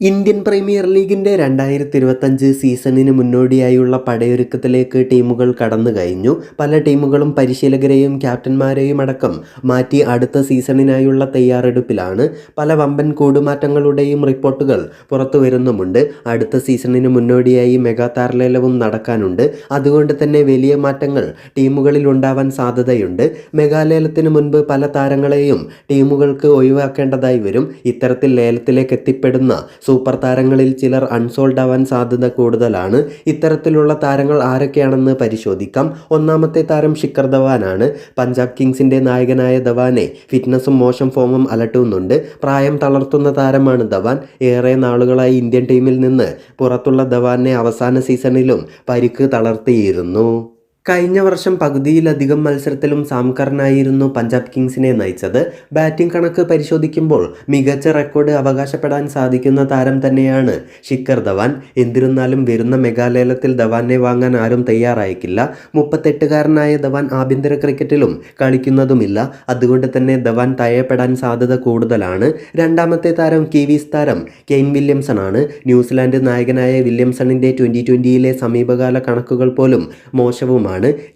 Indian premier ലീഗിന്റെ രണ്ടായിരത്തി ഇരുപത്തഞ്ച് സീസണിന് മുന്നോടിയായുള്ള പടയൊരുക്കത്തിലേക്ക് ടീമുകൾ കടന്നു കഴിഞ്ഞു. പല ടീമുകളും പരിശീലകരെയും ക്യാപ്റ്റന്മാരെയും അടക്കം മാറ്റി അടുത്ത സീസണിനായുള്ള തയ്യാറെടുപ്പിലാണ്. പല വമ്പൻ കൂടുമാറ്റങ്ങളുടെയും റിപ്പോർട്ടുകൾ പുറത്തു വരുന്നുമുണ്ട്. അടുത്ത സീസണിന് മുന്നോടിയായി മെഗാ താരലേലവും നടക്കാനുണ്ട്. അതുകൊണ്ട് തന്നെ വലിയ മാറ്റങ്ങൾ ടീമുകളിൽ ഉണ്ടാവാൻ സാധ്യതയുണ്ട്. മെഗാലേലത്തിന് മുൻപ് പല താരങ്ങളെയും ടീമുകൾക്ക് ഒഴിവാക്കേണ്ടതായി വരും. ഇത്തരത്തിൽ ലേലത്തിലേക്ക് എത്തിപ്പെടുന്ന സൂപ്പർ താരങ്ങളിൽ ചിലർ അൺസോൾഡ് ആവാൻ സാധ്യത കൂടുതലാണ്. ഇത്തരത്തിലുള്ള താരങ്ങൾ ആരൊക്കെയാണെന്ന് പരിശോധിക്കാം. ഒന്നാമത്തെ താരം ശിഖർ ധവാനാണ്. പഞ്ചാബ് കിങ്സിന്റെ നായകനായ ധവാനെ ഫിറ്റ്നസും മോശം ഫോമും അലട്ടുന്നുണ്ട്. പ്രായം തളർത്തുന്ന താരമാണ് ധവാൻ. ഏറെ നാളുകളായി ഇന്ത്യൻ ടീമിൽ നിന്ന് പുറത്തുള്ള ധവാനെ അവസാന സീസണിലും പരിക്ക് തളർത്തിയിരുന്നു. കഴിഞ്ഞ വർഷം പകുതിയിലധികം മത്സരത്തിലും സാംകറിനായിരുന്നു പഞ്ചാബ് കിങ്സിനെ നയിച്ചത്. ബാറ്റിംഗ് കണക്ക് പരിശോധിക്കുമ്പോൾ മികച്ച റെക്കോർഡ് അവകാശപ്പെടാൻ സാധിക്കുന്ന താരം തന്നെയാണ് ശിഖർ ധവാൻ. എന്നിരുന്നാലും വരുന്ന മെഗാലയലത്തിൽ ധവാനെ വാങ്ങാൻ ആരും തയ്യാറായേക്കില്ല. മുപ്പത്തെട്ടുകാരനായ ധവാൻ ആഭ്യന്തര ക്രിക്കറ്റിലും കളിക്കുന്നതുമില്ല. അതുകൊണ്ട് തന്നെ ധവാൻ തയ്യപ്പെടാൻ സാധ്യത കൂടുതലാണ്. രണ്ടാമത്തെ താരം കിവീസ് താരം കെയ്ൻ വില്യംസൺ ആണ് ന്യൂസിലാൻഡ് നായകനായ വില്യംസണിന്റെ ട്വന്റി ട്വന്റിയിലെ സമീപകാല കണക്കുകൾ പോലും മോശവുമാണ്.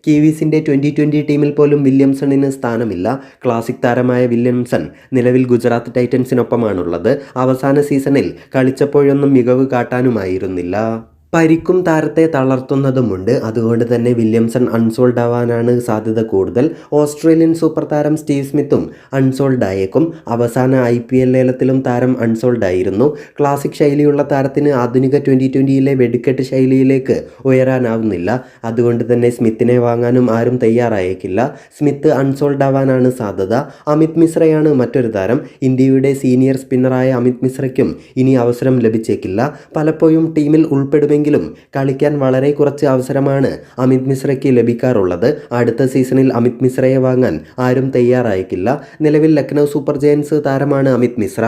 കിവീസിന്റെ ട്വന്റി ട്വന്റി ടീമിൽ പോലും വില്യംസണിന് സ്ഥാനമില്ല. ക്ലാസിക് താരമായ വില്യംസൺ നിലവിൽ ഗുജറാത്ത് ടൈറ്റൻസിനൊപ്പമാണുള്ളത്. അവസാന സീസണിൽ കളിച്ചപ്പോഴൊന്നും മികവ് കാട്ടാനുമായിരുന്നില്ല. പരിക്കും താരത്തെ തളർത്തുന്നതുമുണ്ട്. അതുകൊണ്ട് തന്നെ വില്യംസൺ അൺസോൾഡ് ആവാനാണ് സാധ്യത കൂടുതൽ. ഓസ്ട്രേലിയൻ സൂപ്പർ താരം സ്റ്റീവ് സ്മിത്തും അൺസോൾഡ് ആയേക്കും. അവസാന ഐ പി എൽ ലേലത്തിലും താരം അൺസോൾഡ് ആയിരുന്നു. ക്ലാസിക് ശൈലിയുള്ള താരത്തിന് ആധുനിക ട്വന്റി ട്വന്റിയിലെ വെടിക്കെട്ട് ശൈലിയിലേക്ക് ഉയരാനാവുന്നില്ല. അതുകൊണ്ട് തന്നെ സ്മിത്തിനെ വാങ്ങാനും ആരും തയ്യാറായേക്കില്ല. സ്മിത്ത് അൺസോൾഡ് ആവാനാണ് സാധ്യത. അമിത് മിശ്രയാണ് മറ്റൊരു താരം. ഇന്ത്യയുടെ സീനിയർ സ്പിന്നറായ അമിത് മിശ്രയ്ക്കും ഇനി അവസരം ലഭിച്ചേക്കില്ല. പലപ്പോഴും ടീമിൽ ഉൾപ്പെടുമെങ്കിലും കളിക്കാൻ വളരെ കുറച്ച് അവസരമാണ് അമിത് മിശ്രയ്ക്ക് ലഭിക്കാറുള്ളത്. അടുത്ത സീസണിൽ അമിത് മിശ്രയെ വാങ്ങാൻ ആരും തയ്യാറായേക്കില്ല. നിലവിൽ ലക്നൗ സൂപ്പർ ജയൻസ് താരമാണ് അമിത് മിശ്ര.